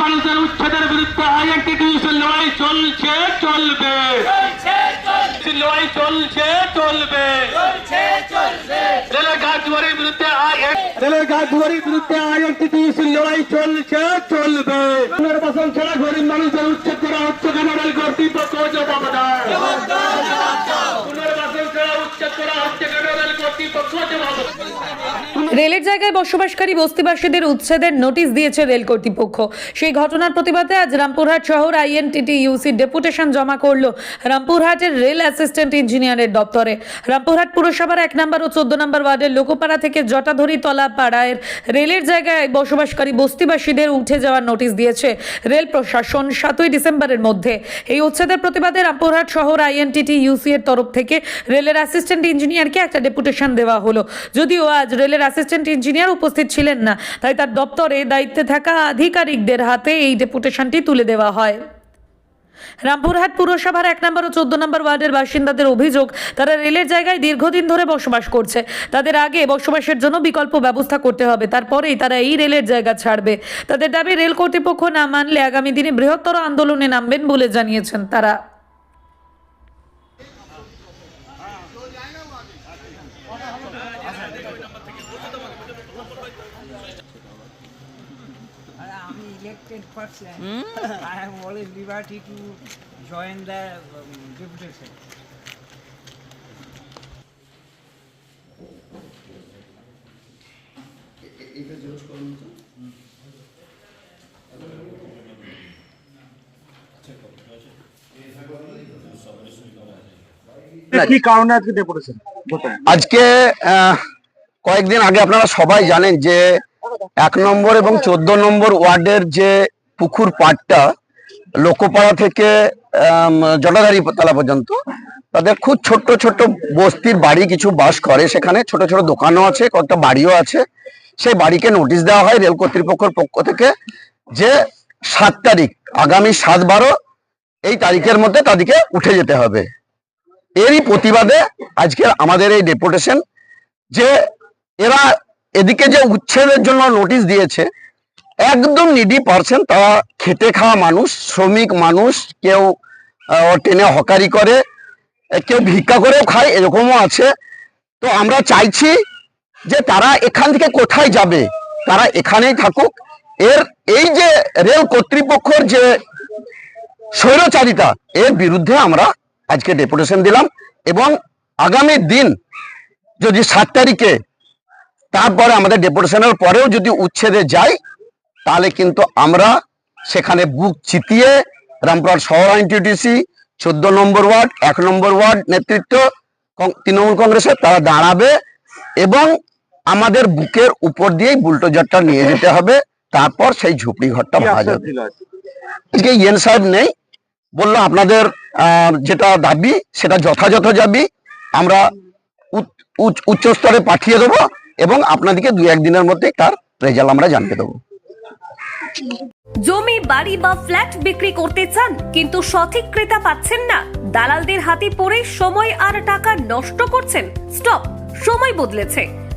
মানুষের উচ্ছেদের বিরুদ্ধে আইএনটিটিউসের লড়াই চলছে চলবে। লড়াই চলছে চলবে। রেলের গা দুয়ারের বিরুদ্ধে রেলের গা দুয়ারের বিরুদ্ধে আইএনটিটিউসের লড়াই চলছে চলবে। পুনর্বাসন ছাড়া গরিব মানুষের উচ্ছেদ করা হচ্ছে কেন রেল কর্তৃপক্ষ জবাব দেয় পুনর্বাসন ছাড়া উচ্ছেদ করা হচ্ছে কেন রেল কর্তৃপক্ষ জবাব রেলের জায়গায় বসবাসকারী বস্তিবাসীদের উচ্ছেদের নোটিশ দিয়েছে রেল কর্তৃপক্ষ। সেই ঘটনার প্রতিবাদে আজ রামপুরহাট শহর আইএনটিটি ইউসি ডেপুটেশন জমা করল রামপুরহাটের রেল অ্যাসিস্ট্যান্ট ইঞ্জিনিয়ারের দপ্তরে। রামপুরহাট পুরসভার এক নম্বর ও চোদ্দ নম্বর ওয়ার্ডের লোকপাড়া থেকে জটাধরি তলা পাড়ায় রেলের জায়গায় বসবাসকারী বস্তিবাসীদের উঠে যাওয়ার নোটিশ দিয়েছে রেল প্রশাসন সাতই ডিসেম্বরের মধ্যে। এই উচ্ছেদের প্রতিবাদে রামপুরহাট শহর আইএনটিটি ইউসি এর তরফ থেকে রেলের অ্যাসিস্ট্যান্ট ইঞ্জিনিয়ারকে একটা ডেপুটেশন দেওয়া হলো। যদিও আজ রেলের ইঞ্জিনিয়ার উপস্থিত ছিলেন না। তাই তার দপ্তরে দায়িত্বে থাকা আধিকারিকদের হাতে এই ডেপুটেশনটি তুলে দেওয়া হয়। রামপুরহাট পুরসভার এক নম্বর ও চোদ্দ নম্বর ওয়ার্ডের বাসিন্দাদের অভিযোগ, তারা রেলের জায়গায় দীর্ঘদিন ধরে বসবাস করছে। তাদের আগে বসবাসের জন্য বিকল্প ব্যবস্থা করতে হবে, তারপরেই তারা এই রেলের জায়গা ছাড়বে। তাদের দাবি, রেল কর্তৃপক্ষ না মানলে আগামী দিনে বৃহত্তর আন্দোলনে নামবেন বলে জানিয়েছেন তারা। Elected person. mm? I have always liberty to join the um, deputation. কি কারণে আজকে আজকে কয়েকদিন আগে আপনারা সবাই জানেন যে এক নম্বর এবং চোদ্দ নম্বর ওয়ার্ডের যে পুকুর পাড়টা লোকপাড়া থেকে জটাধারী তলা পর্যন্ত তাদের খুব ছোট্ট ছোট্ট বস্তির বাড়ি কিছু বাস করে। সেখানে ছোট ছোট দোকানও আছে কয়েকটা বাড়িও আছে। সেই বাড়িকে নোটিশ দেওয়া হয় রেল কর্তৃপক্ষের পক্ষ থেকে যে সাত তারিখ আগামী সাত বারো এই তারিখের মধ্যে তাদেরকে উঠে যেতে হবে। এরই প্রতিবাদে আজকে আমাদের এই ডেপুটেশন যে এরা এদিকে যে উচ্ছেদের জন্য নোটিশ দিয়েছে, একদম নিডি পার্সেন্ট তারা খেটে খাওয়া মানুষ, শ্রমিক মানুষ, কেউ ট্রেনে হকারি করে, কেউ ভিক্ষা করেও খায়, এরকমও আছে। তো আমরা চাইছি যে তারা এখান থেকে কোথায় যাবে, তারা এখানেই থাকুক। এর, এই যে রেল কর্তৃপক্ষের যে স্বৈরচারিতা, এর বিরুদ্ধে আমরা আজকে ডেপুটেশন দিলাম এবং আগামী দিন, যদি সাত তারিখে তারপরে আমাদের ডেপুটেশনের পরেও যদি উচ্ছেদে যাই তাহলে কিন্তু আমরা সেখানে বুক চিতিয়ে রামপুরহাট শহর আইনটিটিসি চোদ্দ নম্বর ওয়ার্ড এক নম্বর ওয়ার্ড নেতৃত্ব তৃণমূল কংগ্রেসের তারা দাঁড়াবে এবং আমাদের বুকের উপর দিয়েই বুলটোজারটা নিয়ে যেতে হবে। তারপর সেই ঝুপড়ি ঘরটা ভাঙা যাবে। আজকে? ইয়েন সাহেব নেই বলল আপনাদের যেটা দাবি সেটা যথাযথ দাবি আমরা উচ্চ স্তরে পাঠিয়ে দেবো। এবং আপনাদেরকে দু একদিনের মধ্যে তার রেজাল্ট আমরা জানতে দেবো। জমি, বাড়ি বা ফ্ল্যাট বিক্রি করতে চান, কিন্তু সঠিক ক্রেতা পাচ্ছেন না, দালালদের হাতে পড়ে সময় আর টাকা নষ্ট করছেন। স্টপ সময় বদলেছে।